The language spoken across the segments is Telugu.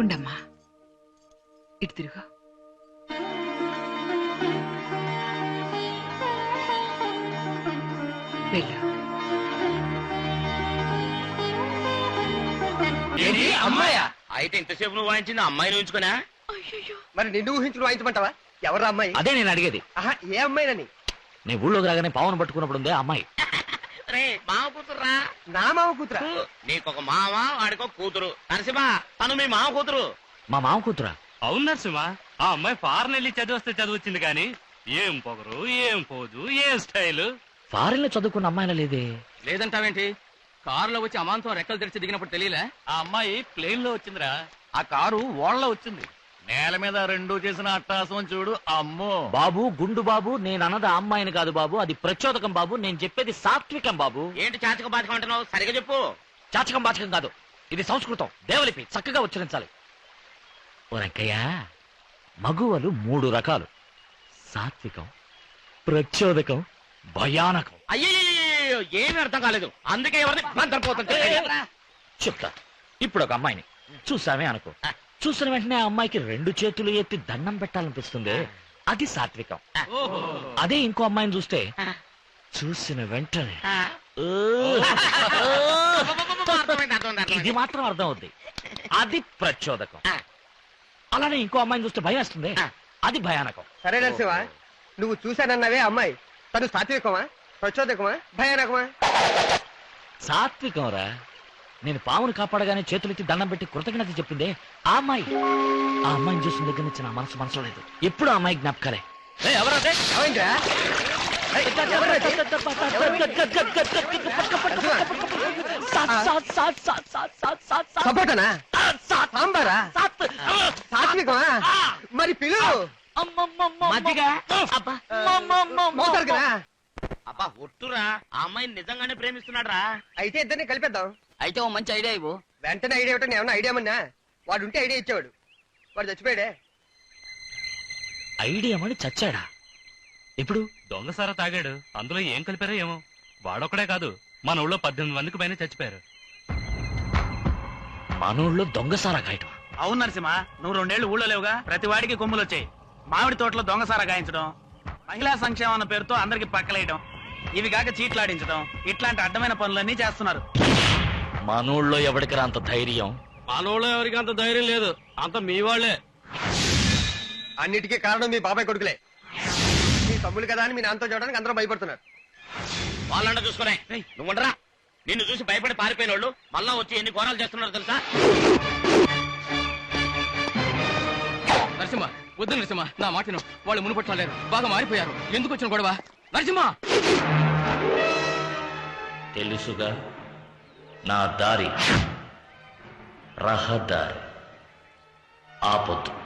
ఉండమ్మా ఇటు తిరుగు. వెళ్ళు. ఏంటి? అమ్మాయా? అయితే ఇంతసేపు నువ్వు వాయించింది అమ్మాయిని ఉంచుకున్నా అయ్యో మరి నిన్ను ఊహించుకుని వాయించమంటావా? ఎవరా అమ్మాయి? అదే నేను అడిగేది. ఆహా ఏ అమ్మాయినని? నేను ఊళ్ళోకి రాగానే పావును పట్టుకున్నప్పుడు ఉందే ఆ అమ్మాయి. మామ కూతురురా? నా మామ కూతురా? నీకొక మామ వాడికొక కూతురు. నరసింహ తను మీ మామ కూతురు. మా మామ కూతురా? అవును నరసింహ. ఆ అమ్మాయి ఫారెన్ వెళ్ళి చదివిస్తే చదివచ్చింది కానీ ఏం పొగరు ఏం పోజు ఏం స్టైల్? ఫారెన్లో చదువుకున్న అమ్మాయిలా లేదే? లేదంటావేంటి? కారులో వచ్చి అమాంతం రెక్కలు తెరిచి దిగినప్పుడు తెలియలే? ఆ అమ్మాయి ప్లేన్లో వచ్చిందిరా. ఆ కారు ఓళ్ళలో వచ్చింది. నేల మీద రెండు చేసిన అట్టాసం చూడు అమ్మో. బాబు గుండు బాబు నేను అన్నది ఆ అమ్మాయిని కాదు బాబు అది ప్రచోదకం బాబు నేను చెప్పేది సాత్వికం బాబు. ఏంటి చాచక బాచక అంటున్నావు సరిగా చెప్పు. చాచకం బాచకం కాదు ఇది సంస్కృతం దేవలిపి చక్కగా ఉచ్చరించాలి. ఓ వెంకయ్య మగువలు మూడు రకాలు. సాత్వికం ప్రచోదకం భయానకం. అయ్యో ఏమీ అర్థం కాలేదు. అందుకే ఎవరిని మంత్రపోతుంది చెప్తా. ఇప్పుడు ఒక అమ్మాయిని చూసామే అనుకో. చూసిన వెంటనే ఆ అమ్మాయికి రెండు చేతులు ఎత్తి దండం పెట్టాలనిపిస్తుంది. అది సాత్వికం. అదే ఇంకో అమ్మాయిని చూస్తే చూసిన వెంటనే ఇది మాత్రం అర్థం అవుద్ది అది ప్రచోదకం. అలానే ఇంకో అమ్మాయిని చూస్తే భయం వేస్తుంది. అది భయానకం. సరే నరసింహ నువ్వు చూశానన్నవే అమ్మాయి. తను సాత్వికమా? ప్రచోదకమా? భయానకమా? సాత్వికం రా. నేను పావును కాపాడగానే చేతులెత్తి దండం పెట్టి కృతజ్ఞత చెప్పిందే ఆ అమ్మాయి. ఆ అమ్మాయిని చూసిన దగ్గర నుంచి నా మనసు మనసు లేదు ఎప్పుడు ఆ అమ్మాయి జ్ఞాపకాలే? సపోటనా సాంబారా? సాత్వికమా? మరి పిలు మజ్జిగ? మోతారు కదా అబ్బా ఒట్టురా. ఆ అమ్మాయిని నిజంగానే ప్రేమిస్తున్నాడు రా అయితే ఇద్దరిని కలిపేద్దాం. అయితే ఓ మంచి ఐడియా ఇవ్వు. వెంటనే ఐడియా ఇవ్వటం ఏమన్నా ఐడియా మన్నా వాడు ఉంటే ఐడియా ఇచ్చేవాడు. వాడు చచ్చిపోయాడే. ఐడియా మని చచ్చాడా? ఇప్పుడు? దొంగసారా తాగాడు. అందులో ఏం కలిపారో ఏమో. వాడొక్కడే కాదు. మన ఊళ్ళో పద్దెనిమిది మందికి పైన చచ్చిపోయారు. మనోళ్ళు దొంగసారా కాయటం అవును నరసింహ నువ్వు రెండేళ్ళు ఊళ్ళో లేవుగా. ప్రతి వాడికి కొమ్ములు వచ్చాయి. మామిడి తోటలో దొంగసారా గాయించడం మహిళా సంక్షేమం అన్న పేరుతో అందరికి పక్కలేయడం ఇవి కాక చీట్లాడించడం ఇట్లాంటి అడ్డమైన పనులన్నీ చేస్తున్నారు. మనోళ్ళలో ఎవడికి అంత ధైర్యం? మనోళ్ళు ఎవరికి అంత ధైర్యం లేదు. అంత మీ వాళ్ళే. అన్నిటికీ కారణం మీ బాబాయ్ కొడుకులే. మీ తమ్ముడు కదా అని మీ నాన్నతో చూడడానికి అందరూ భయపడుతున్నారు. వాళ్ళంట చూసుకునే. నువ్వు ఉండరా. నిన్ను చూసి భయపడి పారిపోయిన వాళ్ళు మళ్ళా వచ్చి ఎన్ని ఘోరాలు చేస్తున్నారు తెలుసా? నరసింహ వద్దు నరసింహ. నా మాటను వాళ్ళు మునుపట్లేరు బాగా మారిపోయారు. ఎందుకు వచ్చిన గొడవ? నరసింహ! తెలుసుగా? నా దారి రహదారి. ఆపొద్దు.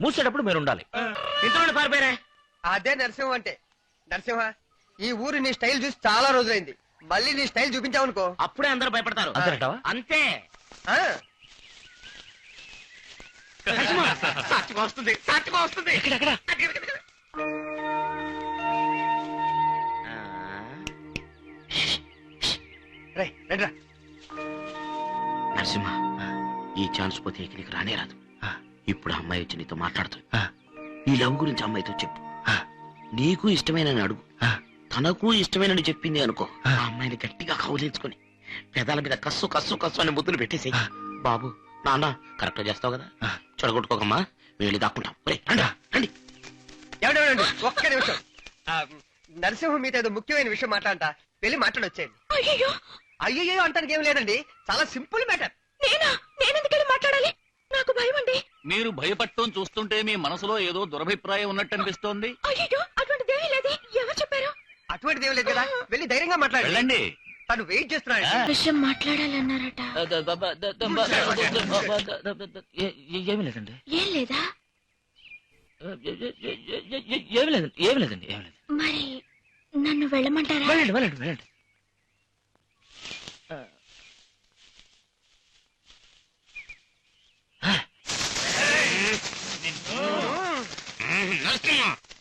మూసేటప్పుడు మీరు ఉండాలి. ఇంట్లో పారిపోయారే అదే నరసింహ అంటే. నరసింహ ఈ ఊరు నీ స్టైల్ చూసి చాలా రోజులైంది. మళ్ళీ నీ స్టైల్ చూపించావనుకో. అప్పుడే అందరూ భయపడతారు. అంతేనటవా అంతే. ఆ, సాత్వికం వస్తుంది సాత్వికం వస్తుంది. ఎక్కడెక్కడ ఆ, రేయ్, రండిరా. నరసింహ ఈ ఛాన్స్ పోతే ఇక నీకు రానే రాదు. ఇప్పుడు అమ్మాయి వచ్చి నీతో మాట్లాడుతుంది. నీ లవ్ గురించి అమ్మాయితో చెప్పు. నీకు ఇష్టమైన అడుగు. తనకు ఇష్టమైన చెప్పింది అనుకో. ఆ. అమ్మాయిని గట్టిగా కౌలించుకొని పెదాల మీద కస్సు కస్సు కస్సు అని ముద్దులు పెట్టేసి బాబు నాన్న కరెక్ట్ చేస్తావు కదా? చెడగొట్టుకోకమ్మా వెళ్ళి దాక్కుంటాం. ఒక్క నిమిషం. నరసింహ మీతో ఏదో ముఖ్యమైన విషయం మాట్లాడంట వెళ్ళి మాట్లాడొచ్చేయండి. అయ్యో అయ్యో అంటానికి ఏం లేదండి. చాలా సింపుల్ మ్యాటర్ నేనా నేనెందుకెళ్ళి మాట్లాడాలి నాకు భయం అండి మీరు భయపడటం చూస్తుంటే మీ మనసులో ఏదో దురభిప్రాయం ఉన్నట్టు అనిపిస్తోంది అయ్యో అటువంటిదేమీ లేదు ఎవరు చెప్పారు అటువంటిది ఏం లేదు కదా వెళ్ళి ధైర్యంగా మాట్లాడండి వెళ్ళండి తను వెయిట్ చేస్తున్నాడు విషయం మాట్లాడాలన్నారట ఏమీ లేదండి ఏం లేదా ఏమీ లేదండి ఏమీ లేదండి ఏమీ లేదు మరి నన్ను వెళ్ళమంటారా వెళ్ళండి వెళ్ళండి వెళ్ళండి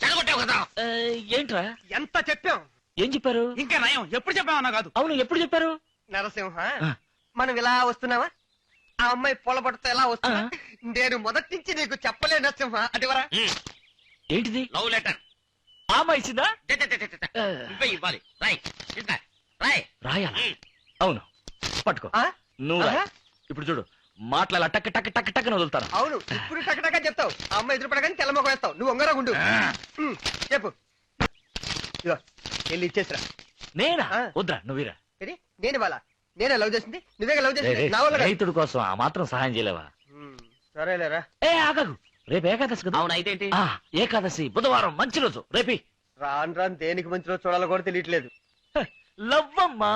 చెడగొట్టావు కదా ఆ, ఏంట్రా? ఎంత చెప్పాం? ఏం చెప్పారు? ఇంకా నయం. ఎప్పుడు చెప్పామన్నా కాదు. అవును ఎప్పుడు చెప్పారు? నరసింహ. మనం ఇలా వస్తున్నావా? ఆ అమ్మాయి పొలబడితో ఎలా వస్తున్నా నేను మొదటి నుంచి నీకు చెప్పలే నరసింహ. అటువరా ఏంటిది? లవ్ లెటర్ ఆమె ఇచ్చిందా? నువ్వే ఇవ్వాలి. రాయ్. రాయ్. రాయాలా? అవును. పట్టుకో. ఆ? నువ్వు రాయ్. ఇప్పుడు చూడు. మాట్లాడాల? టక్ టక్ టక్ టక్ వదులుతాను. అవును. ఇప్పుడు టకటకా చెప్తావు. ఆ అమ్మాయి ఎదురుపడగానే తెల్లమొక వేస్తావు. నువ్వు ఒంగరా ఉండు. ఉమ్, చెప్పు. ఇదిగో, వెళ్ళి ఇచ్చేసిరా. నేనా? ఆ. నువ్వురా. నేను ఇవాళ నేనే లవ్ చేసింది? నువ్వే లవ్ చేసింది? నా వల్ల కాదు. రైతుడి కోసం ఆ మాత్రం సహాయం చేయలేవా? ఉమ్, సరేలేరా. ఏ ఆగకు. రేపు ఏకాదశి కదా? అవును అయితే ఏంటి? ఆ, ఏకాదశి బుధవారం మంచి రోజు. రేపి. రాను రాను దేనికి మంచిలో చూడాలో కూడా తెలియట్లేదు. లవ్వమ్మా.